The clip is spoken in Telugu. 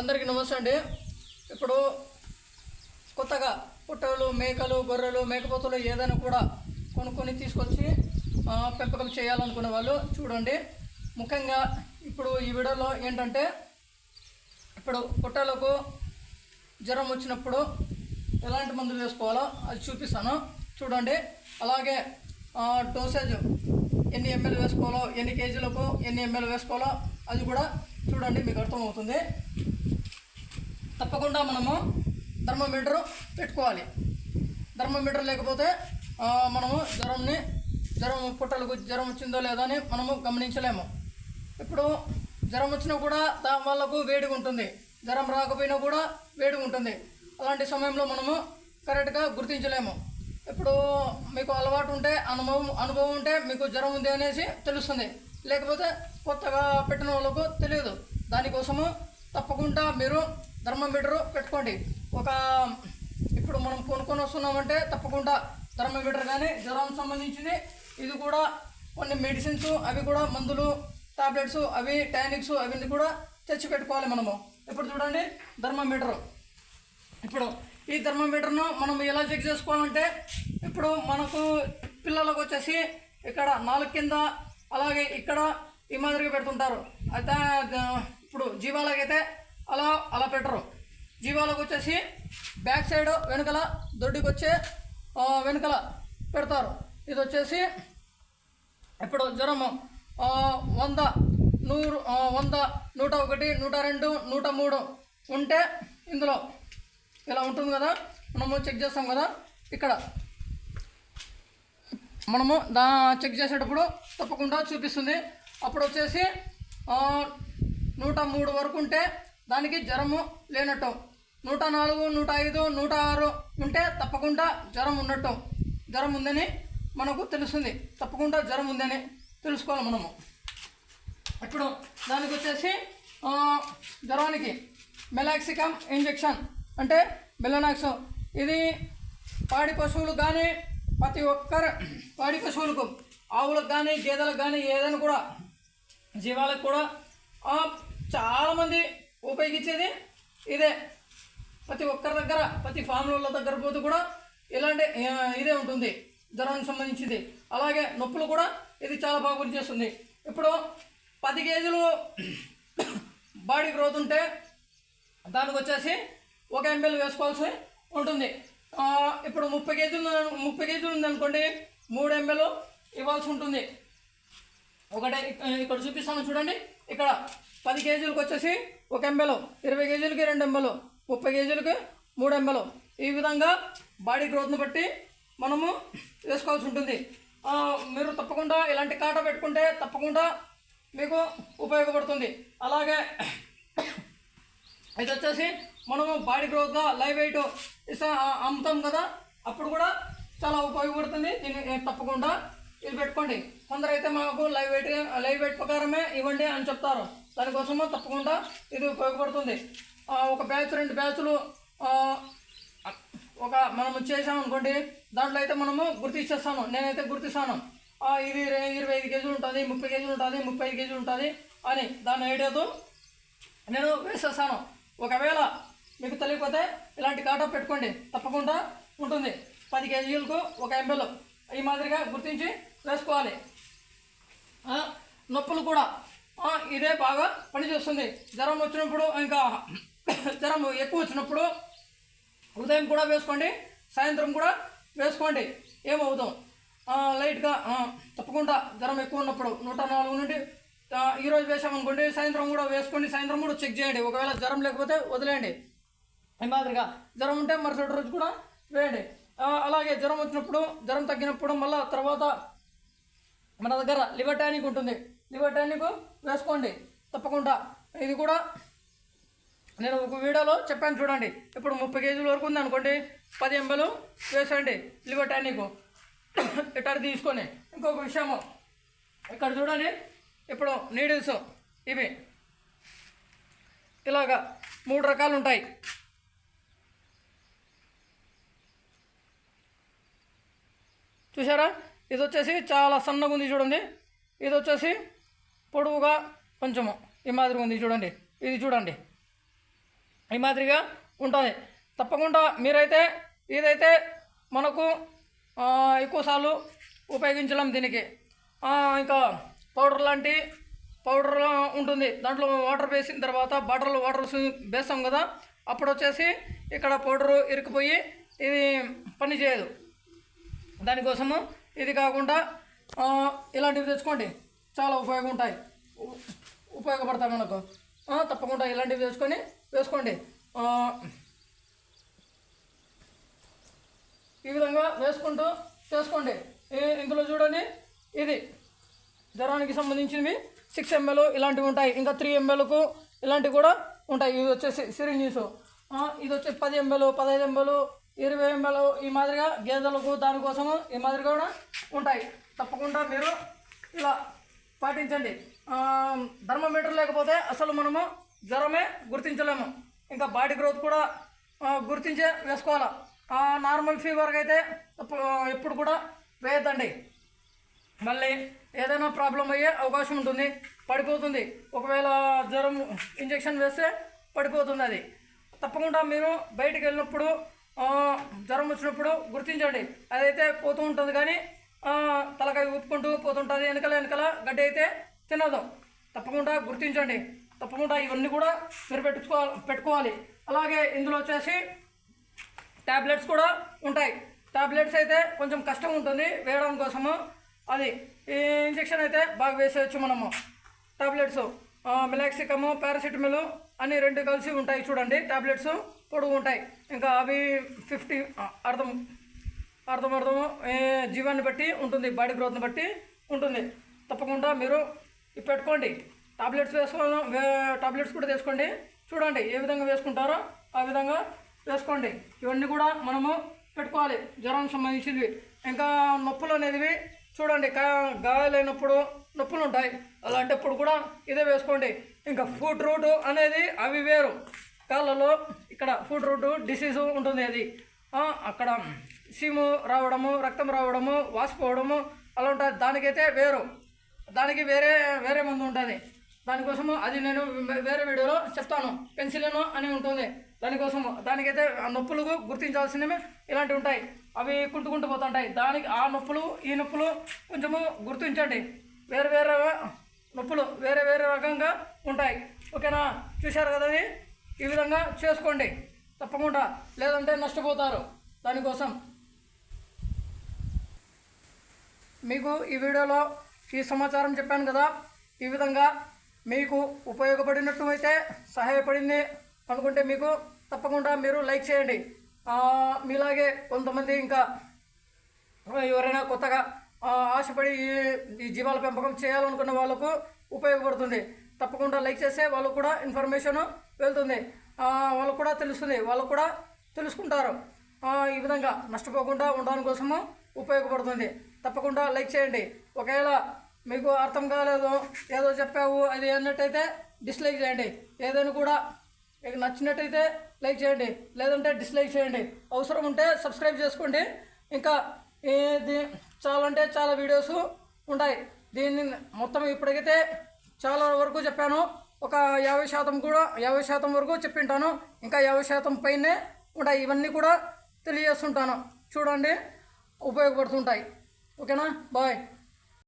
అందరికీ నమస్తే అండి. ఇప్పుడు కొత్తగా పుట్టలు మేకలు గొర్రెలు మేకపోతులు ఏదైనా కూడా కొనుక్కొని తీసుకొచ్చి పెంపకం చేయాలనుకునే వాళ్ళు చూడండి. ముఖ్యంగా ఇప్పుడు ఈ వీడియోలో ఏంటంటే ఇప్పుడు పుట్టలకు జ్వరం వచ్చినప్పుడు ఎలాంటి మందులు వేసుకోవాలో అది చూపిస్తాను. చూడండి. అలాగే డోసేజ్ ఎన్ని ఎంఎల్ వేసుకోవాలో ఎన్ని కేజీలకు ఎన్ని ఎంఎల్ వేసుకోవాలో అది కూడా చూడండి మీకు అర్థమవుతుంది. తప్పకుండా మనము థర్మోమీటర్ పెట్టుకోవాలి. థర్మోమీటర్ లేకపోతే మనము జ్వరంని జ్వరం పుట్టలకు జ్వరం వచ్చిందో లేదో అని మనము గమనించలేము. ఇప్పుడు జ్వరం వచ్చినా కూడా వాళ్ళకు వేడిగా ఉంటుంది. జ్వరం రాకపోయినా కూడా వేడిగా ఉంటుంది. అలాంటి సమయంలో మనము కరెక్ట్గా గుర్తించలేము. ఇప్పుడు మీకు అలవాటు ఉంటే అనుభవం అనుభవం ఉంటే మీకు జ్వరం ఉంది అనేసి తెలుస్తుంది. లేకపోతే కొత్తగా పెట్టిన వాళ్ళకు తెలియదు. దానికోసము తప్పకుండా మీరు థర్మోమీటర్ పెట్టుకోండి. ఒక ఇప్పుడు మనం కొనుక్కొని వస్తున్నామంటే తప్పకుండా థర్మోమీటర్ కానీ జ్వరం సంబంధించింది ఇది కూడా కొన్ని మెడిసిన్స్ అవి కూడా మందులు టాబ్లెట్స్ అవి టానిక్స్ అవన్నీ కూడా తెచ్చి పెట్టుకోవాలి మనము. ఇప్పుడు చూడండి థర్మోమీటర్ ఇప్పుడు ఈ థర్మోమీటర్ను మనం ఎలా చెక్ చేసుకోవాలంటే ఇప్పుడు మనకు పిల్లలకు వచ్చేసి ఇక్కడ నాలుగు కింద అలాగే ఇక్కడ ఈ మాదిరిగా పెడుతుంటారు. అయితే ఇప్పుడు జీవాలకైతే అలా అలా పెట్టరు. జీవాలకు వచ్చేసి బ్యాక్ సైడ్ వెనుకల దొడ్డికి వచ్చే వెనుకల పెడతారు. ఇది వచ్చేసి ఇప్పుడు జ్వరము వంద నూరు వంద నూట ఒకటి నూట రెండు నూట మూడు ఉంటే ఇందులో ఇలా ఉంటుంది కదా. మనము చెక్ చేస్తాం కదా ఇక్కడ. మనము దా చెక్ చేసేటప్పుడు తప్పకుండా చూపిస్తుంది. అప్పుడు వచ్చేసి నూట మూడు వరకు ఉంటే దానికి జ్వరము లేనట్టు. నూట నాలుగు నూట ఐదు నూట ఆరు ఉంటే తప్పకుండా జ్వరం ఉన్నట్టు. జ్వరం ఉందని మనకు తెలుస్తుంది. తప్పకుండా జ్వరం ఉందని తెలుసుకోవాలి మనము. ఇప్పుడు దానికి వచ్చేసి జ్వరానికి మెలాక్సికమ్ ఇంజెక్షన్ అంటే మెలనాక్స్. ఇది పాడి పశువులు కానీ ప్రతి ఒక్కరు పాడి పశువులకు ఆవులకు కానీ గేదెలకు కానీ ఏదైనా కూడా జీవాలకు కూడా చాలామంది ఉపయోగించేది ఇదే. ప్రతి ఒక్కరి దగ్గర ప్రతి ఫామ్ల దగ్గర పోతే కూడా ఇలాంటి ఇదే ఉంటుంది. జ్వరానికి సంబంధించింది. అలాగే నొప్పులు కూడా ఇది చాలా బాగా పనిచేస్తుంది ఇప్పుడు పది కేజీలు బాడీ గ్రోత్ ఉంటే దానికి వచ్చేసి ఒక ఎంఎల్ వేసుకోవాల్సి ఉంటుంది. ఇప్పుడు ముప్పై కేజీలు ముప్పై కేజీలు ఉందనుకోండి మూడు ఎంఎల్ ఇవ్వాల్సి ఉంటుంది. ఒకటే ఇక్కడ చూపిస్తాను చూడండి. ఇక్కడ పది కేజీలకు వచ్చేసి ఒక ఎంఎల్ ఇరవై కేజీలకి రెండు ఎంఎల్ ముప్పై కేజీలకి మూడు ఎంఎల్ ఈ విధంగా బాడీ గ్రోత్ని బట్టి మనము వేసుకోవాల్సి ఉంటుంది. మీరు తప్పకుండా ఇలాంటి కాట పెట్టుకుంటే తప్పకుండా మీకు ఉపయోగపడుతుంది. అలాగే ఇది వచ్చేసి మనము బాడీ గ్రోత్గా లైవ్ వెయిట్ ఇస్తా అమ్ముతాం కదా అప్పుడు కూడా చాలా ఉపయోగపడుతుంది. దీన్ని తప్పకుండా ఇది పెట్టుకోండి. కొందరైతే మాకు లైవ్ వెయిట్ లైవ్ వెయిట్ ప్రకారమే ఇవ్వండి అని చెప్తారు. దానికోసము తప్పకుండా ఇది ఉపయోగపడుతుంది. ఒక బ్యాచ్ రెండు బ్యాచ్లు ఒక మనము చేసామనుకోండి దాంట్లో అయితే మనము గుర్తిచ్చేస్తాను నేనైతే గుర్తిస్తాను ఇది ఇరవై ఐదు కేజీలు ఉంటుంది ముప్పై కేజీలు ఉంటుంది ముప్పై ఐదు కేజీలు ఉంటుంది అని దాని ఐడియాతో నేను వేసేస్తాను. ఒకవేళ మీకు తెలియకపోతే ఇలాంటి కాటా పెట్టుకోండి. తప్పకుండా ఉంటుంది. పది కేజీలకు ఒక ఎంఎల్ ఈ మాదిరిగా గుర్తించి వేసుకోవాలి. నొప్పులు కూడా ఇదే బాగా పనిచేస్తుంది జ్వరం వచ్చినప్పుడు ఇంకా జ్వరం ఎక్కువ వచ్చినప్పుడు ఉదయం కూడా వేసుకోండి సాయంత్రం కూడా వేసుకోండి. ఏమవుతాం? లైట్గా తప్పకుండా జ్వరం ఎక్కువ ఉన్నప్పుడు నూట నాలుగు నుండి ఈరోజు వేసామనుకోండి సాయంత్రం కూడా వేసుకోండి సాయంత్రం కూడా చెక్ చేయండి. ఒకవేళ జ్వరం లేకపోతే వదిలేయండి. ఈ మాదిరిగా జ్వరం ఉంటే మరుసటి రోజు కూడా వేయండి. అలాగే జ్వరం వచ్చినప్పుడు జ్వరం తగ్గినప్పుడు మళ్ళీ తర్వాత మన దగ్గర లివర్ టానిక్ ఉంటుంది. లివర్ వేసుకోండి. తప్పకుండా. ఇది కూడా నేను ఒక వీడియోలో చెప్పాను చూడండి. ఇప్పుడు ముప్పై కేజీల వరకు ఉంది అనుకోండి. పది ఎంబలు వేసండి. లివర్ టానిక్ ఇటర్ తీసుకొని. ఇంకొక విషయము. ఇక్కడ చూడండి. ఇప్పుడు నీడిల్స్ ఇవి. ఇలాగా మూడు రకాలు ఉంటాయి. చూసారా ఇది వచ్చేసి చాలా సన్నగా ఉంది చూడండి. ఇది వచ్చేసి పొడవుగా కొంచెము ఈ మాదిరిగా ఉంది చూడండి. ఇది చూడండి. ఈ మాదిరిగా ఉంటుంది. తప్పకుండా మీరైతే ఇదైతే మనకు ఎక్కువసార్లు ఉపయోగించలేం దీనికి. ఇంకా పౌడర్ లాంటి పౌడర్ ఉంటుంది. దాంట్లో వాటర్ వేసిన తర్వాత బాటర్లో వాటర్ వేస్తాం కదా అప్పుడు వచ్చేసి ఇక్కడ పౌడరు ఇరికిపోయి ఇది పని చేయదు. దానికోసము ఇది కాకుండా ఇలాంటివి తెచ్చుకోండి. చాలా ఉపయోగం ఉంటాయి. ఉపయోగపడతాయి మనకు. తప్పకుండా ఇలాంటివి వేసుకొని వేసుకోండి. ఈ విధంగా వేసుకుంటూ చేసుకోండి. ఇందులో చూడండి. ఇది జ్వరానికి సంబంధించినవి సిక్స్ ఎంఎల్ ఇలాంటివి ఉంటాయి. ఇంకా త్రీ ఎంఎల్కు ఇలాంటివి కూడా ఉంటాయి. ఇవి వచ్చేసి సిరింజీస్. ఇది వచ్చి పది ఎంఎల్ పదహైదు ఎంఎల్ ఇరవై ఎంఎల్ ఈ మాదిరిగా గేదెలకు దానికోసము ఈ మాదిరిగా కూడా ఉంటాయి. తప్పకుండా మీరు ఇలా పాటించండి. ఆ, థర్మోమీటర్ లేకపోతే అసలు మనము జ్వరమే గుర్తించలేము. ఇంకా బాడీ గ్రోత్ కూడా గుర్తించే వేసుకోవాలా. నార్మల్ ఫీవర్కి అయితే ఎప్పుడు కూడా వేయద్దండి. మళ్ళీ ఏదైనా ప్రాబ్లం అయ్యే అవకాశం ఉంటుంది పడిపోతుంది. ఒకవేళ జ్వరం ఇంజెక్షన్ వేస్తే పడిపోతుంది అది. తప్పకుండా మీరు బయటికి వెళ్ళినప్పుడు జ్వరం వచ్చినప్పుడు గుర్తించండి. అదైతే పోతూ ఉంటుంది కానీ తలకాయ ఊపుకుంటూ పోతుంటుంది వెనకాల వెనకాల గడ్డి అయితే తినదు. తప్పకుండా గుర్తించండి. తప్పకుండా ఇవన్నీ కూడా మీరు పెట్టుకోవాలి పెట్టుకోవాలి. అలాగే ఇందులో వచ్చేసి ట్యాబ్లెట్స్ కూడా ఉంటాయి. ట్యాబ్లెట్స్ అయితే కొంచెం కష్టం ఉంటుంది వేయడం కోసము. అది ఈ ఇంజెక్షన్ అయితే బాగా వేసేయచ్చు మనము. ట్యాబ్లెట్స్ మిలాక్సికము పారాసిటమల్ అన్ని రెండు కలిసి ఉంటాయి చూడండి. ట్యాబ్లెట్స్ పొడుగు ఉంటాయి. ఇంకా అవి ఫిఫ్టీ అర్థం అర్థం అర్థము జీవాన్ని బట్టి ఉంటుంది బాడీ గ్రోత్ని బట్టి. ఉంటుంది. తప్పకుండా మీరు పెట్టుకోండి. టాబ్లెట్స్ వేసుకోవడం టాబ్లెట్స్ కూడా తీసుకోండి చూడండి ఏ విధంగా వేసుకుంటారో ఆ విధంగా వేసుకోండి. ఇవన్నీ కూడా మనము పెట్టుకోవాలి. జ్వరానికి సంబంధించినవి. ఇంకా నొప్పులు అనేవి చూడండి గాయాలైనప్పుడు నొప్పులు ఉంటాయి. అలాంటప్పుడు కూడా ఇదే వేసుకోండి. ఇంకా ఫుడ్ రూట్ అనేది అవి వేరు. కాళ్ళలో ఇక్కడ ఫుడ్ రూట్ డిసీజు ఉంటుంది అది. అక్కడ సీము రావడము రక్తం రావడము వాసిపోవడము అలా ఉంటుంది దానికైతే వేరు. దానికి వేరే వేరే మందు ఉంటుంది. దానికోసము అది నేను వేరే వీడియోలో చెప్తాను. పెన్సిలిన్ అని ఉంటుంది. దానికోసము. దానికైతే ఆ నొప్పులు గుర్తించాల్సినవి ఇలాంటివి ఉంటాయి. అవి కుంటుకుంటూ పోతుంటాయి. దానికి ఆ నొప్పులు ఈ నొప్పులు కొంచెము గుర్తించండి. వేరే వేరే నొప్పులు వేరే వేరే రకంగా ఉంటాయి. ఓకేనా? చూశారు కదా అది? ఈ విధంగా చేసుకోండి. తప్పకుండా. లేదంటే నష్టపోతారు. దానికోసం. మీకు ఈ వీడియోలో ఈ సమాచారం చెప్పాను కదా. ఈ విధంగా మీకు ఉపయోగపడినట్టు అయితే సహాయపడింది అనుకుంటే మీకు తప్పకుండా మీరు లైక్ చేయండి. మీలాగే కొంతమంది ఇంకా ఎవరైనా కొత్తగా ఆశపడి ఈ- జీవాల పెంపకం చేయాలనుకున్న వాళ్ళకు ఉపయోగపడుతుంది. తప్పకుండా లైక్ చేస్తే వాళ్ళకు కూడా ఇన్ఫర్మేషన్ వెళ్తుంది. వాళ్ళకు కూడా తెలుస్తుంది. వాళ్ళు కూడా తెలుసుకుంటారు. ఈ విధంగా నష్టపోకుండా ఉండడం కోసము ఉపయోగపడుతుంది. తప్పకుండా లైక్ చేయండి. ఒకవేళ మీకు అర్థం కాలేదు ఏదో చెప్పావు అది అన్నట్టయితే డిస్లైక్ చేయండి. ఏదైనా కూడా మీకు నచ్చినట్టయితే లైక్ చేయండి. లేదంటే డిస్లైక్ చేయండి. అవసరం ఉంటే సబ్స్క్రైబ్ చేసుకోండి. ఇంకా ఇది చాలా అంటే చాలా వీడియోస్ ఉంటాయి. దీన్ని మొత్తం ఇప్పటికైతే చాలా వరకు చెప్పాను. ఒక యాభై శాతం కూడా యాభై శాతం వరకు చెప్పింటాను ఇంకా యాభై శాతం పైనే ఉంటాయి. ఇవన్నీ కూడా తెలియజేస్తుంటాను. చూడండి ఉపయోగపడుతుంటాయి. ఓకేనా? బాయ్.